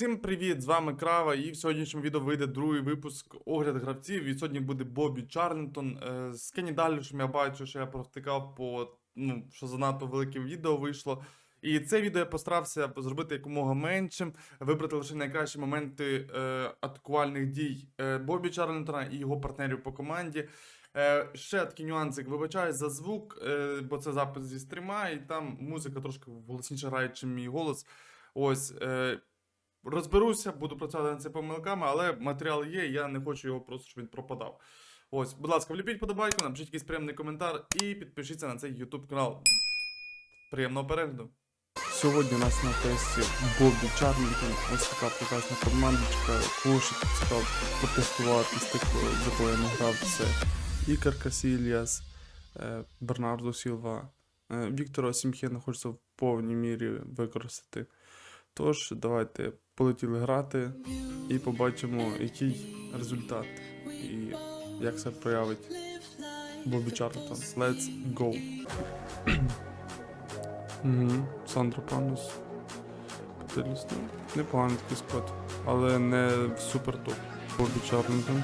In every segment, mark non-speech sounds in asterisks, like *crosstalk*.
Всім привіт! З вами Крава, і в сьогоднішньому відео вийде другий випуск огляд гравців. І сьогодні буде Бобі Чарлінтон. Е, З Кенні Далішем я бачу, що я провтикав по ну, що занадто велике відео вийшло. І це відео я постарався зробити якомога меншим, вибрати лише найкращі моменти е, атакувальних дій е, Бобі Чарлінтона і його партнерів по команді. Е, ще такий нюансик, вибачаюсь за звук, е, бо це запис зі стріма, і там музика трошки голосніше грає, ніж мій голос. Ось. Е, Розберуся, буду працювати над цими помилками, але матеріал є, я не хочу його просто, щоб він пропадав. Ось, будь ласка, вліпіть подобайку, напишіть якийсь приємний коментар і підпишіться на цей YouTube канал. Приємного перегляду! Сьогодні у нас на тесті Бобі Чарлінтон, ось така прекрасна командочка, кошик цікаво протестувати з такою, за кого я не грав, це Ікар Касільяс, е, Бернардо Сілва, е, Віктора Сімхена хочеться в повній мірі використати. Тож, давайте полетіли грати і побачимо, який результат і як це проявить Бобі Чарлтон. Let's go. угу. Сандро Панус. Ну, Непоганий такий склад, але не супер топ. Бобі Чарлтон.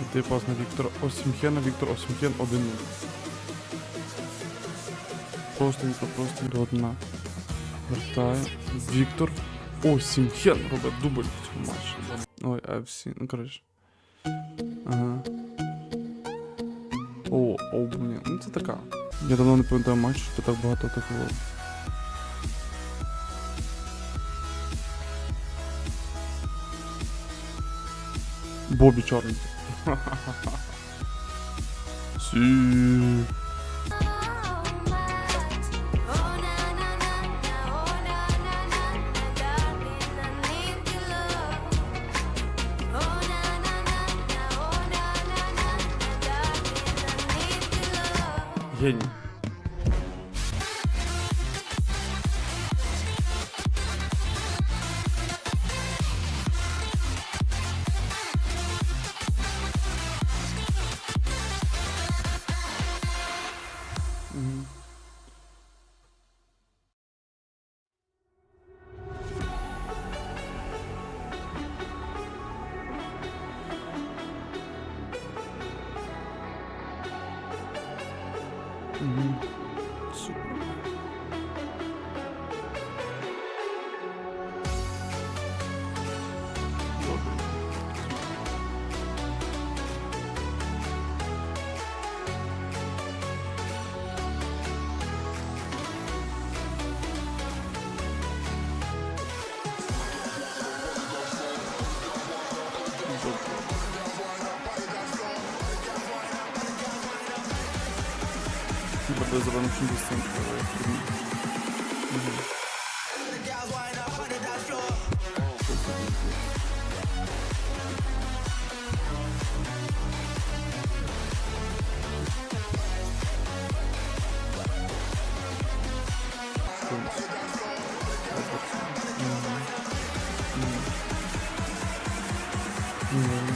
Іде пас на Віктора Осімхена, Віктор Осімхен 1-0. Простенько, простенько одна. Вертає. Віктор. О, Сімхен робить дубль в цьому матчі. Ой, FC. Ну, коротше. Ага. О, о, блін. Ну це така. Я давно не пам'ятаю матч, що так багато атакував. Бобі Чорний. *laughs* Сі. Геній. Мгм. Bardzo zobaczmy występ. Бобі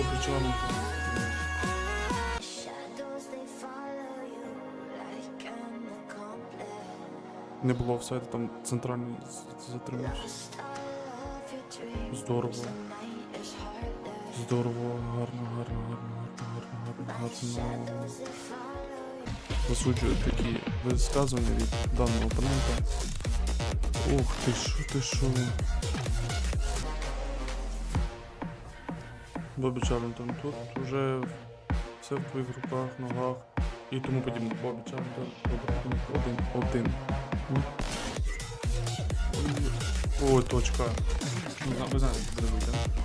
an accomplice. Не було офсайду, там центральний затримався. Здорово. Здорово, гарно, гарно, гарно, гарно, гарно, гарно, гарно. Засуджую такі висказування від даного опонента. Ох ти що, ти що. Бобі Чарлінтон, тут вже все в твоїх руках, ногах і тому подібне. Бобі Чарлінтон, один, один. Ой, точка. Ну, Ви знаєте, як зробити, так?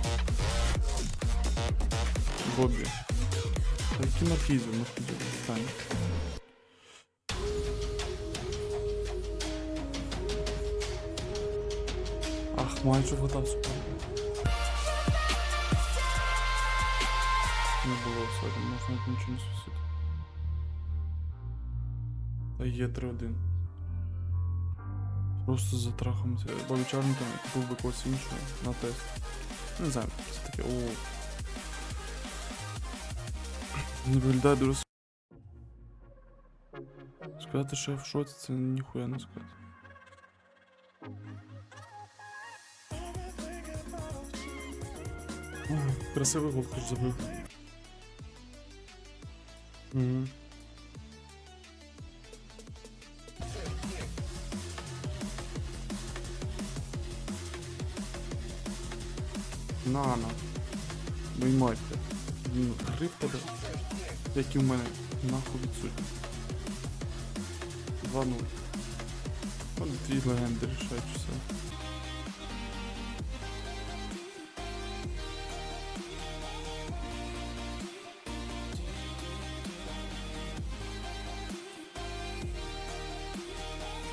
Бобі. Які маркізи, маркізи, стань. Ах, майже вода супер. Не було офсайду, можна нічого не сусід. Та є 3-1. Просто затрахаємося. Бобі Чарльтон купив би когось іншого на тест. Не знаю, це таке. О. Не виглядає дуже. Сказати, що я в шоці, це ніхуя не сказати. Красивий гол хоч забив. На, на. Виймайте. Він грив тебе, які в мене нахуй відсутні. 2-0. От дві легенди рішають все.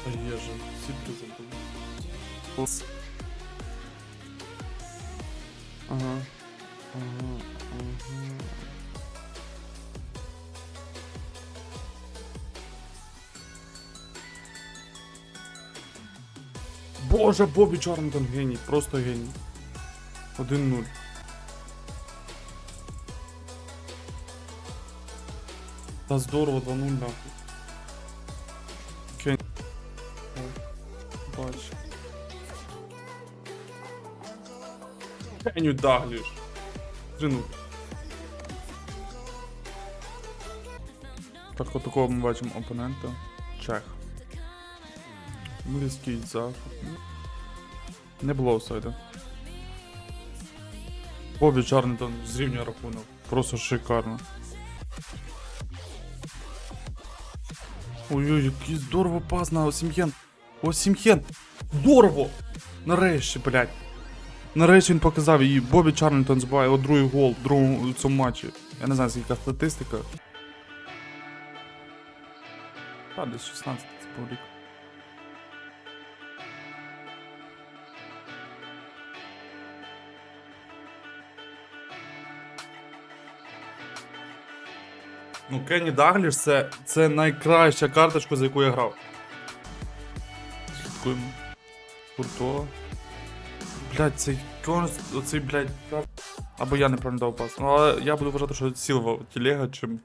А я же сітки забув. Ос. Ага. Ага. Ага. Боже, Бобі Чарльтон геній, просто геній. 1-0. Та здорово, 2-0 нахуй. Кеню Дагліш. 3-0. Так, от такого ми бачимо опонента. Чех. Близький захід. Не було офсайду. Бобі Чарльтон зрівнює рахунок. Просто шикарно. Ой-ой, який здорово пас на Осім'єн. Осім'єн! Здорово! Нарешті, блядь. Нарешті він показав і Бобі Чарльтон збиває от другий гол в другому цьому матчі. Я не знаю, скільки статистика. А, десь 16 це був рік. Ну, Кенні Дагліш це, це найкраща карточка, за яку я грав. Слідкуємо. Курто. Блять, цей конус, оцей, блять. Або я неправильно дав пас. Ну, але я буду вважати, що Сілва телега, чим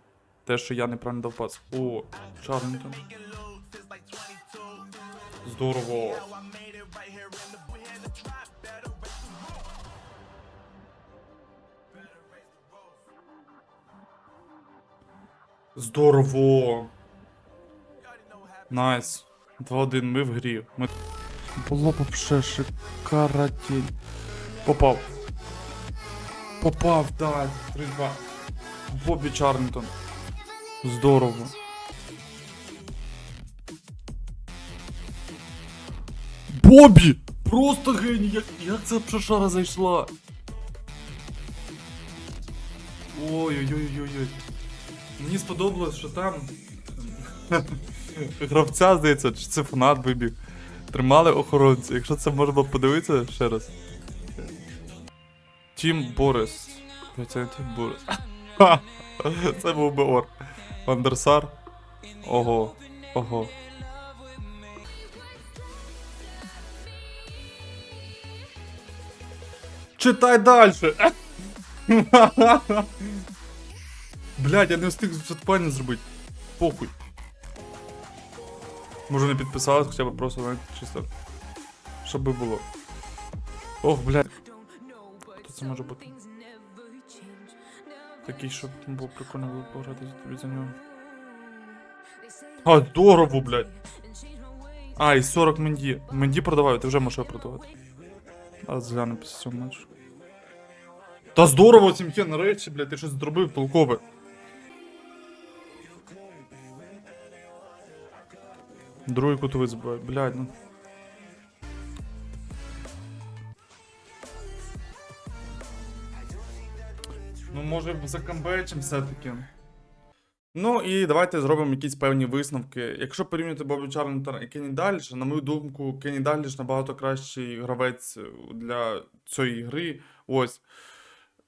те, що я неправильно дав пас. О, Чарльтон. Здорово. Здорово. Найс. 2-1, ми в грі. Ми... Було б ще шикаротень. Попав. Попав, да. 3-2. Бобі Чарльтон. Здорово. Бобі! Просто геній! Як, як ця пшашара зайшла? Ой-ой-ой-ой-ой. Мені сподобалось, що там гравця, здається, чи це фанат вибіг. Тримали охоронці. Якщо це можна подивитися ще раз. Тім Борис. Це не Тім Борис. Це був би ор. Вандерсар. Ого. Ого. Читай дальше. Блядь, я не встиг затупання зробити. Похуй. Може не підписалась, хоча б просто навіть чисто. Щоб би було. Ох, блядь. Хто це може бути? Такий, щоб було прикольно було пограти тобі за нього. А, здорово, блядь. А, і 40 Менді. Менді продаваю, ти вже можеш його продавати. А згляну після цього матчу. Та здорово, Сім'є, нарешті, блядь, ти щось зробив толкове. Другий кутовий збиває, блядь, ну. Ну, може, закамбечим все-таки. Ну і давайте зробимо якісь певні висновки. Якщо порівнювати Бобі Чарльтона і Кенні Даліша, на мою думку, Кенні Даліш набагато кращий гравець для цієї гри. Ось.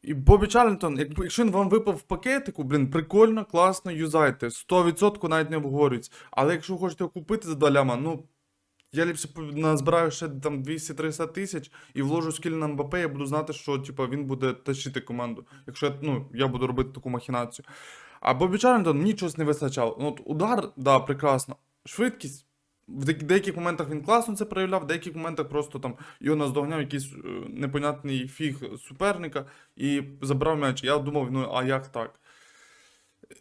І Бобі Чарльтон, якщо він вам випав в пакетику, блін, прикольно, класно, юзайте. 100% навіть не обговорюється. Але якщо ви хочете купити за 2 ляма, ну. Я ліпше назбираю ще там 200-300 тисяч і вложу скіль на МБП, я буду знати, що типу, він буде тащити команду. Якщо я, ну, я буду робити таку махінацію. А Бобі Чарльтон мені чогось не вистачало. Ну, от удар, да, прекрасно. Швидкість. В деяких, моментах він класно це проявляв, в деяких моментах просто там його наздогняв якийсь е, непонятний фіг суперника і забрав м'яч. Я думав, ну а як так?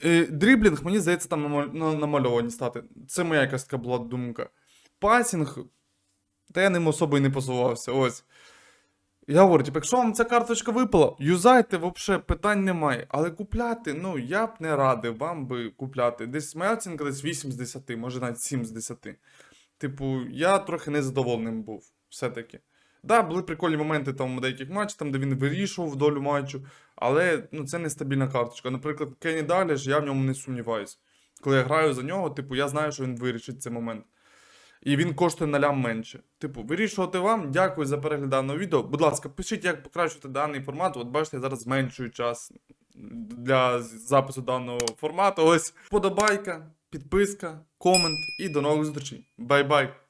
Е, дріблінг, мені здається, там намальовані стати. Це моя якась така була думка. Пасінг, та я ним особо і не посувався. Ось. Я говорю, типу, якщо вам ця карточка випала, юзайте, взагалі питань немає. Але купляти, ну, я б не радив вам би купляти. Десь моя оцінка десь 8 з 10, може навіть 7 з 10. Типу, я трохи незадоволеним був, все-таки. Да, були прикольні моменти там у деяких матчах, там, де він вирішував долю матчу, але ну, це нестабільна карточка. Наприклад, Кенні Даліш, я в ньому не сумніваюся. Коли я граю за нього, типу, я знаю, що він вирішить цей момент. І він коштує на лям менше. Типу, вирішувати вам. Дякую за перегляд даного відео. Будь ласка, пишіть, як покращити даний формат. От бачите, я зараз зменшую час для запису даного формату. Ось подобайка, підписка, комент і до нових зустрічей. Бай-бай!